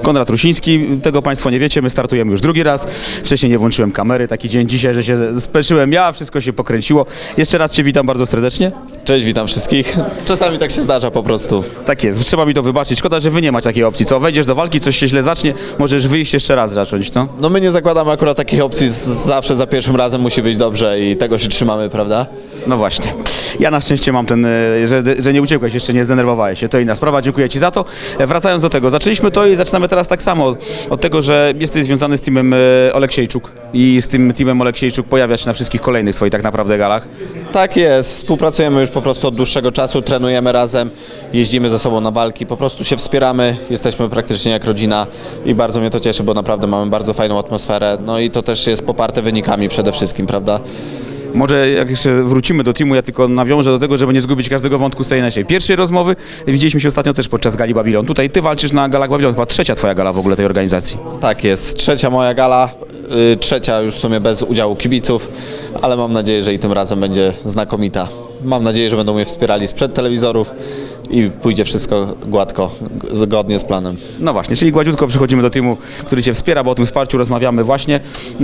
Konrad Rusiński. Tego Państwo nie wiecie, my startujemy już drugi raz. Wcześniej nie włączyłem kamery, taki dzień dzisiaj, że się speszyłem ja, wszystko się pokręciło. Jeszcze raz Cię witam bardzo serdecznie. Cześć, witam wszystkich. Czasami tak się zdarza po prostu. Tak jest, trzeba mi to wybaczyć. Szkoda, że Wy nie macie takiej opcji. Co, wejdziesz do walki, coś się źle zacznie, możesz wyjść jeszcze raz zacząć, no? No my nie zakładamy akurat takich opcji, z- zawsze za pierwszym razem musi wyjść dobrze i tego się trzymamy, prawda? No właśnie. Ja na szczęście mam ten, e, że, że nie uciekłeś, jeszcze nie zdenerwowałeś się. To inna sprawa, dziękuję Ci za to. E, Wracając do tego, zaczęliśmy to i zaczynamy teraz tak samo. Od tego, że jesteś związany z teamem e, Oleksiejczuk i z tym teamem Oleksiejczuk pojawiasz się na wszystkich kolejnych swoich tak naprawdę galach. Tak jest, współpracujemy już po prostu od dłuższego czasu, trenujemy razem, jeździmy ze sobą na walki, po prostu się wspieramy, jesteśmy praktycznie jak rodzina i bardzo mnie to cieszy, bo naprawdę mamy bardzo fajną atmosferę, no i to też jest poparte wynikami przede wszystkim, prawda? Może jak jeszcze wrócimy do teamu, ja tylko nawiążę do tego, żeby nie zgubić każdego wątku z tej naszej pierwszej rozmowy. Widzieliśmy się ostatnio też podczas gali Babylon. Tutaj Ty walczysz na galach Babylon, chyba trzecia Twoja gala w ogóle tej organizacji. Tak jest, trzecia moja gala, y, trzecia już w sumie bez udziału kibiców, ale mam nadzieję, że i tym razem będzie znakomita. Mam nadzieję, że będą mnie wspierali sprzed telewizorów i pójdzie wszystko gładko, zgodnie z planem. No właśnie, czyli gładziutko przechodzimy do teamu, który Cię wspiera, bo o tym wsparciu rozmawiamy właśnie.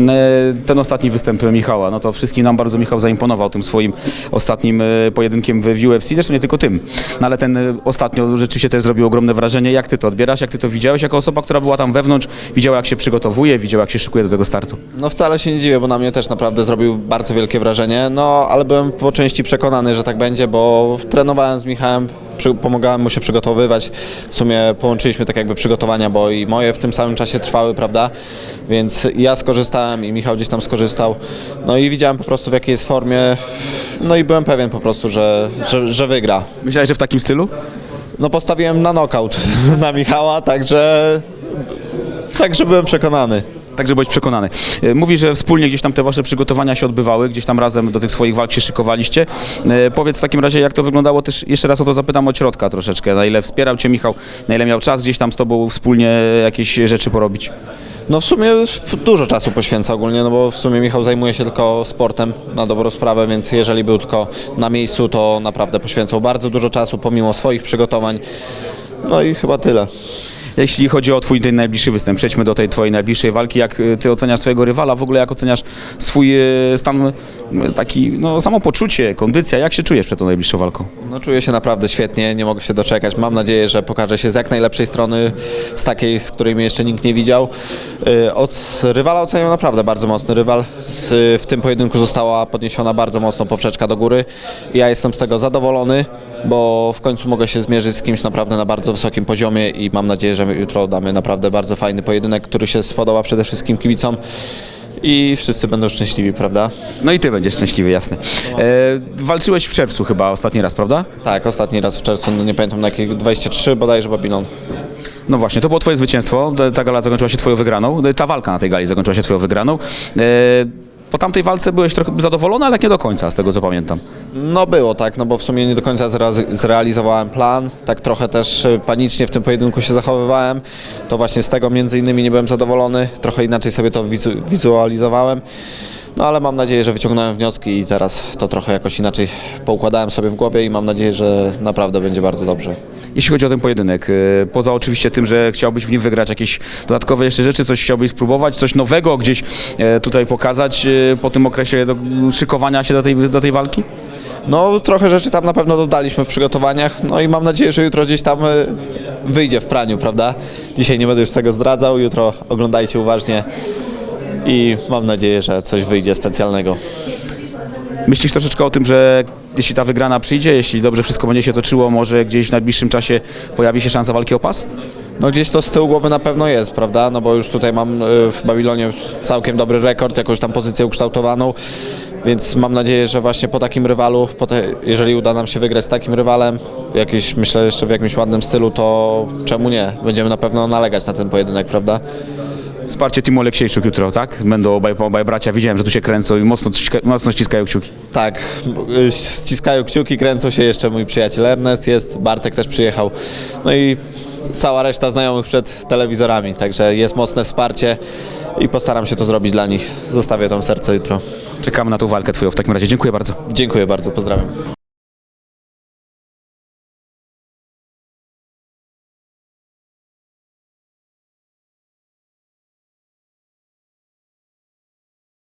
E, Ten ostatni występ Michała, no to wszystkim nam bardzo Michał zaimponował tym swoim ostatnim e, pojedynkiem w UFC, zresztą nie tylko tym. No ale ten e, ostatnio rzeczywiście też zrobił ogromne wrażenie. Jak Ty to odbierasz, jak Ty to widziałeś jako osoba, która była tam wewnątrz, widziała jak się przygotowuje, widziała jak się szykuje do tego startu? No wcale się nie dziwię, bo na mnie też naprawdę zrobił bardzo wielkie wrażenie, no ale byłem po części przekonany, że tak będzie, bo trenowałem z Michałem, przy, pomagałem mu się przygotowywać, w sumie połączyliśmy tak jakby przygotowania, bo i moje w tym samym czasie trwały, prawda, więc ja skorzystałem i Michał gdzieś tam skorzystał, no i widziałem po prostu w jakiej jest formie, no i byłem pewien po prostu, że, że, że wygra. Myślałeś, że w takim stylu? No postawiłem na knockout na Michała, także, także byłem przekonany. Tak, żeby byłeś przekonany. E, Mówi, że wspólnie gdzieś tam te wasze przygotowania się odbywały, gdzieś tam razem do tych swoich walk się szykowaliście. E, Powiedz w takim razie, jak to wyglądało też, jeszcze raz o to zapytam od środka troszeczkę, na ile wspierał cię Michał, na ile miał czas gdzieś tam z tobą wspólnie jakieś rzeczy porobić. No w sumie dużo czasu poświęca ogólnie, no bo w sumie Michał zajmuje się tylko sportem na dobrą sprawę, więc jeżeli był tylko na miejscu, to naprawdę poświęcał bardzo dużo czasu pomimo swoich przygotowań. No i chyba tyle. Jeśli chodzi o twój ten najbliższy występ, przejdźmy do tej twojej najbliższej walki, jak e, ty oceniasz swojego rywala, w ogóle jak oceniasz swój e, stan, m, taki, no samopoczucie, kondycja, jak się czujesz przed tą najbliższą walką? No czuję się naprawdę świetnie, nie mogę się doczekać. Mam nadzieję, że pokażę się z jak najlepszej strony, z takiej, z której mnie jeszcze nikt nie widział. Od rywala oceniam naprawdę bardzo mocny rywal. W tym pojedynku została podniesiona bardzo mocno poprzeczka do góry. Ja jestem z tego zadowolony, bo w końcu mogę się zmierzyć z kimś naprawdę na bardzo wysokim poziomie i mam nadzieję, że jutro damy naprawdę bardzo fajny pojedynek, który się spodoba przede wszystkim kibicom. I wszyscy będą szczęśliwi, prawda? No i ty będziesz szczęśliwy, jasne. E, walczyłeś w czerwcu chyba ostatni raz, prawda? Tak, ostatni raz w czerwcu, no nie pamiętam na jakiego, 23 bodajże Babylon. No właśnie, to było twoje zwycięstwo. Ta gala zakończyła się twoją wygraną. Ta walka na tej gali zakończyła się twoją wygraną. E, po tamtej walce byłeś trochę zadowolony, ale nie do końca, z tego co pamiętam. No było tak, no bo w sumie nie do końca zrealizowałem plan, tak trochę też e, panicznie w tym pojedynku się zachowywałem, to właśnie z tego między innymi nie byłem zadowolony, trochę inaczej sobie to wizu- wizualizowałem, no ale mam nadzieję, że wyciągnąłem wnioski i teraz to trochę jakoś inaczej poukładałem sobie w głowie i mam nadzieję, że naprawdę będzie bardzo dobrze. Jeśli chodzi o ten pojedynek, e, poza oczywiście tym, że chciałbyś w nim wygrać jakieś dodatkowe jeszcze rzeczy, coś chciałbyś spróbować, coś nowego gdzieś e, tutaj pokazać e, po tym okresie do, szykowania się do tej, do tej walki? No trochę rzeczy tam na pewno dodaliśmy w przygotowaniach, no i mam nadzieję, że jutro gdzieś tam e, wyjdzie w praniu, prawda? Dzisiaj nie będę już tego zdradzał, jutro oglądajcie uważnie i mam nadzieję, że coś wyjdzie specjalnego. Myślisz troszeczkę o tym, że jeśli ta wygrana przyjdzie, jeśli dobrze wszystko będzie się toczyło, może gdzieś w najbliższym czasie pojawi się szansa walki o pas? No gdzieś to z tyłu głowy na pewno jest, prawda? No bo już tutaj mam e, w Babilonie całkiem dobry rekord, jakąś tam pozycję ukształtowaną, więc mam nadzieję, że właśnie po takim rywalu, po te, jeżeli uda nam się wygrać z takim rywalem, jakiś, myślę jeszcze w jakimś ładnym stylu, to czemu nie? Będziemy na pewno nalegać na ten pojedynek, prawda? Wsparcie Timo Aleksiejczuk jutro, tak? Będą obaj, obaj bracia, widziałem, że tu się kręcą i mocno, mocno ściskają kciuki. Tak, y, ściskają kciuki, kręcą się jeszcze mój przyjaciel Ernest jest, Bartek też przyjechał, no i cała reszta znajomych przed telewizorami, także jest mocne wsparcie i postaram się to zrobić dla nich. Zostawię tam serce jutro. Czekamy na tą walkę twoją w takim razie. Dziękuję bardzo. Dziękuję bardzo, pozdrawiam.